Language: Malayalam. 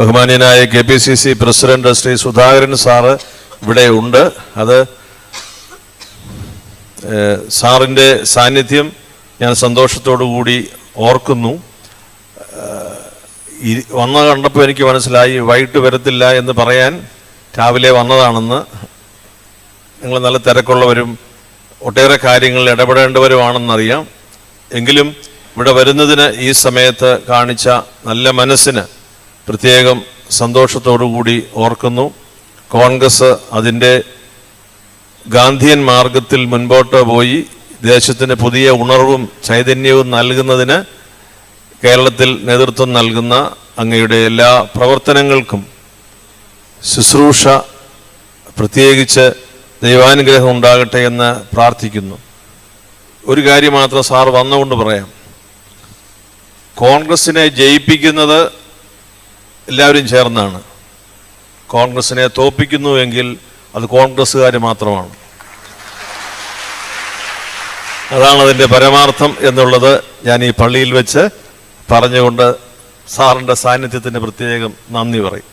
ബഹുമാന്യനായ K P C C president Shri Sudhakaran sir ഇവിടെ ഉണ്ട്. അത് സാറിന്റെ സാന്നിധ്യം ഞാൻ സന്തോഷത്തോടു കൂടി ഓർക്കുന്നു. വന്ന കണ്ടപ്പോൾ എനിക്ക് മനസ്സിലായി വൈകിട്ട് വരത്തില്ല എന്ന് പറയാൻ രാവിലെ വന്നതാണെന്ന്. നിങ്ങൾ നല്ല തിരക്കുള്ളവരും ഒട്ടേറെ കാര്യങ്ങളിൽ ഇടപെടേണ്ടവരുമാണെന്നറിയാം. എങ്കിലും ഇവിടെ വരുന്നതിന് ഈ സമയത്ത് കാണിച്ച നല്ല മനസ്സിന് പ്രത്യേകം സന്തോഷത്തോടുകൂടി ഓർക്കുന്നു. കോൺഗ്രസ് അതിന്റെ ഗാന്ധിയൻ മാർഗത്തിൽ മുൻപോട്ട് പോയി ദേശത്തിന് പുതിയ ഉണർവും ചൈതന്യവും നൽകുന്നതിന് കേരളത്തിൽ നേതൃത്വം നൽകുന്ന അങ്ങയുടെ എല്ലാ പ്രവർത്തനങ്ങൾക്കും ശുശ്രൂഷ പ്രത്യേകിച്ച് ദൈവാനുഗ്രഹം ഉണ്ടാകട്ടെ എന്ന് പ്രാർത്ഥിക്കുന്നു. ഒരു കാര്യം മാത്രം സാർ വന്നുകൊണ്ട് പറയാം. കോൺഗ്രസിനെ ജയിപ്പിക്കുന്നത് എല്ലാവരും ചേർന്നാണ്. കോൺഗ്രസിനെ തോപ്പിക്കുന്നുവെങ്കിൽ അത് കോൺഗ്രസ്സുകാർ മാത്രമാണ്. അതാണ് അതിന്റെ പരമാർത്ഥം എന്നുള്ളത് ഞാൻ ഈ പള്ളിയിൽ വെച്ച് പറഞ്ഞുകൊണ്ട് സാറിന്റെ സാന്നിധ്യത്തിന് പ്രത്യേകം നന്ദി പറയും.